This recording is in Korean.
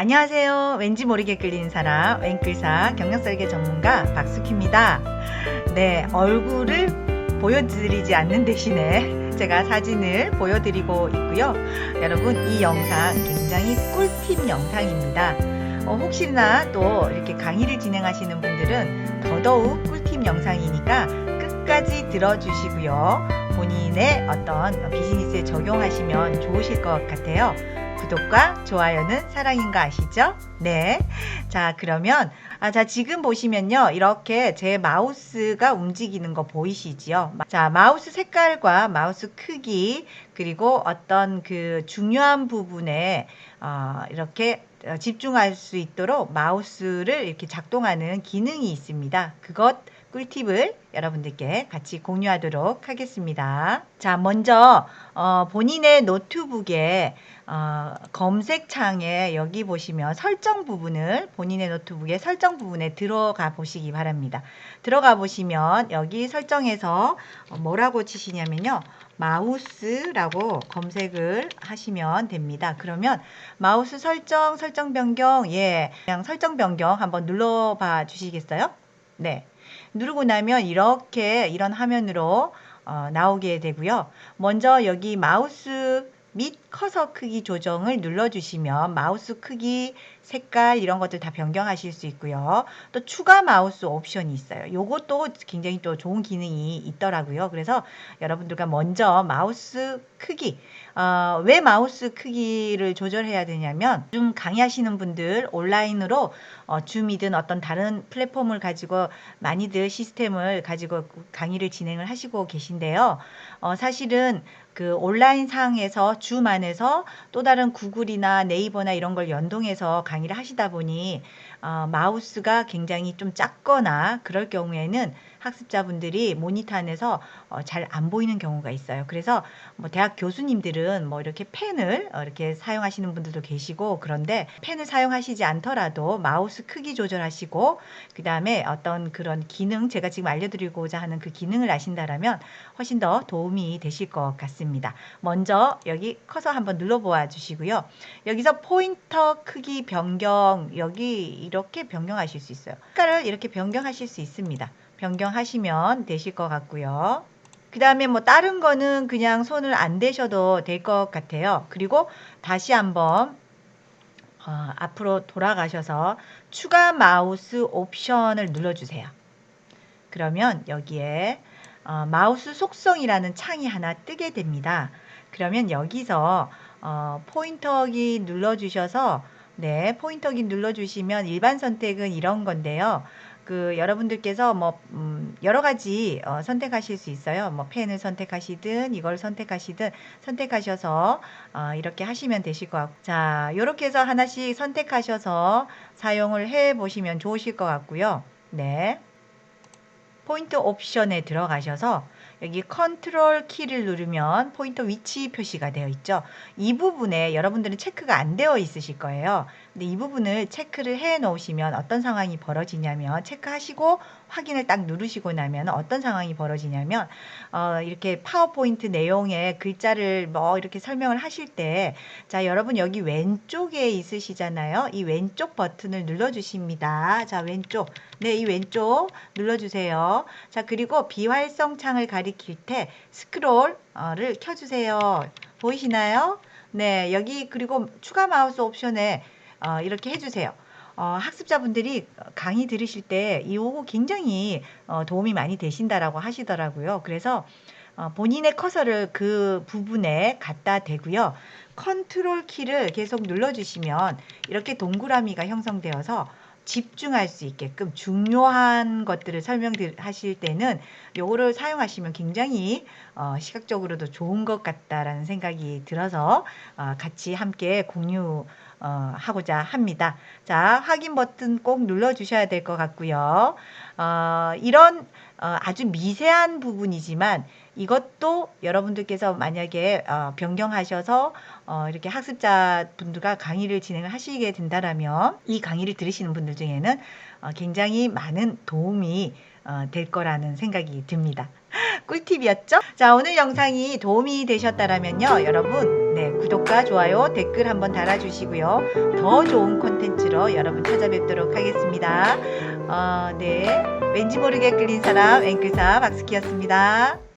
안녕하세요. 왠지 모르게 끌리는 사람, 앵글사 경력설계 전문가 박숙희입니다. 네, 얼굴을 보여드리지 않는 대신에 제가 사진을 보여드리고 있고요. 여러분, 이 영상 굉장히 꿀팁 영상입니다. 어, 혹시나 또 이렇게 강의를 진행하시는 분들은 더더욱 꿀팁 영상이니까 끝까지 들어주시고요. 본인의 어떤 비즈니스에 적용하시면 좋으실 것 같아요. 구독과 좋아요는 사랑인 거 아시죠? 네. 자, 그러면, 아, 자, 지금 보시면요. 이렇게 제 마우스가 움직이는 거 보이시지요? 자, 마우스 색깔과 마우스 크기, 그리고 어떤 그 중요한 부분에, 어, 이렇게 어, 집중할 수 있도록 마우스를 이렇게 작동하는 기능이 있습니다. 그것 꿀팁을 여러분들께 같이 공유하도록 하겠습니다. 자, 먼저 어, 본인의 노트북에 어, 검색창에 여기 보시면 설정 부분을 본인의 노트북의 설정 부분에 들어가 보시기 바랍니다. 들어가 보시면 여기 설정에서 어, 뭐라고 치시냐면요. 마우스라고 검색을 하시면 됩니다. 그러면 마우스 설정, 설정 변경, 예, 그냥 설정 변경 한번 눌러봐 주시겠어요? 네. 누르고 나면 이렇게 이런 화면으로 어, 나오게 되고요. 먼저 여기 마우스 및 커서 크기 조정을 눌러주시면 마우스 크기, 색깔 이런 것들 다 변경하실 수 있고요. 또 추가 마우스 옵션이 있어요. 요것도 굉장히 또 좋은 기능이 있더라고요. 그래서 여러분들과 먼저 마우스 크기, 어, 왜 마우스 크기를 조절해야 되냐면 좀 강의하시는 분들 온라인으로 어, 줌이든 어떤 다른 플랫폼을 가지고 많이들 시스템을 가지고 강의를 진행을 하시고 계신데요. 어, 사실은 그 온라인 상에서 줌 안에서 또 다른 구글이나 네이버나 이런 걸 연동해서 강의 를 하시다 보니 어, 마우스가 굉장히 좀 작거나 그럴 경우에는 학습자분들이 모니터 안에서 어, 잘 안 보이는 경우가 있어요. 그래서 뭐 대학 교수님들은 뭐 이렇게 펜을 어, 이렇게 사용하시는 분들도 계시고 그런데 펜을 사용하시지 않더라도 마우스 크기 조절하시고 그 다음에 어떤 그런 기능 제가 지금 알려드리고자 하는 그 기능을 아신다라면 훨씬 더 도움이 되실 것 같습니다. 먼저 여기 커서 한번 눌러보아 주시고요. 여기서 포인터 크기 변경 여기 이렇게 변경하실 수 있어요. 색깔을 이렇게 변경하실 수 있습니다. 변경하시면 되실 것 같고요. 그 다음에 뭐 다른 거는 그냥 손을 안 대셔도 될 것 같아요. 그리고 다시 한번 어, 앞으로 돌아가셔서 추가 마우스 옵션을 눌러주세요. 그러면 여기에 어, 마우스 속성이라는 창이 하나 뜨게 됩니다. 그러면 여기서 어, 포인터기 눌러주셔서 네 포인터기 눌러주시면 일반 선택은 이런 건데요. 그 여러분들께서 뭐 음, 여러 가지 어, 선택하실 수 있어요. 뭐 펜을 선택하시든 이걸 선택하시든 선택하셔서 어, 이렇게 하시면 되실 것 같고 자 이렇게 해서 하나씩 선택하셔서 사용을 해 보시면 좋으실 것 같고요. 네. 포인트 옵션에 들어가셔서 여기 컨트롤 키를 누르면 포인터 위치 표시가 되어 있죠. 이 부분에 여러분들은 체크가 안 되어 있으실 거예요. 근데 이 부분을 체크를 해 놓으시면 어떤 상황이 벌어지냐면 체크하시고 확인을 딱 누르시고 나면 어떤 상황이 벌어지냐면 어, 이렇게 파워포인트 내용에 글자를 뭐 이렇게 설명을 하실 때 자 여러분 여기 왼쪽에 있으시잖아요. 이 왼쪽 버튼을 눌러주십니다. 자 왼쪽 네 이 왼쪽 눌러주세요. 자 그리고 비활성 창을 가리킬 때 스크롤을 켜주세요. 보이시나요? 네 여기 그리고 추가 마우스 옵션에 어, 이렇게 해주세요. 어, 학습자분들이 강의 들으실 때 이거 굉장히 어, 도움이 많이 되신다라고 하시더라고요. 그래서 어, 본인의 커서를 그 부분에 갖다 대고요. 컨트롤 키를 계속 눌러주시면 이렇게 동그라미가 형성되어서 집중할 수 있게끔 중요한 것들을 설명하실 때는 요거를 사용하시면 굉장히 어, 시각적으로도 좋은 것 같다라는 생각이 들어서 어, 같이 함께 공유 어, 하고자 합니다. 자, 확인 버튼 꼭 눌러 주셔야 될 것 같고요. 어, 이런 어, 아주 미세한 부분이지만 이것도 여러분들께서 만약에 어, 변경하셔서 어, 이렇게 학습자 분들과 강의를 진행을 하시게 된다라면 이 강의를 들으시는 분들 중에는 어, 굉장히 많은 도움이 어, 될 거라는 생각이 듭니다. 꿀팁이었죠? 자, 오늘 영상이 도움이 되셨다라면요. 여러분 네, 구독과 좋아요, 댓글 한번 달아주시고요. 더 좋은 콘텐츠로 여러분 찾아뵙도록 하겠습니다. 어, 네. 왠지 모르게 끌린 사람 앵글사 박스키였습니다.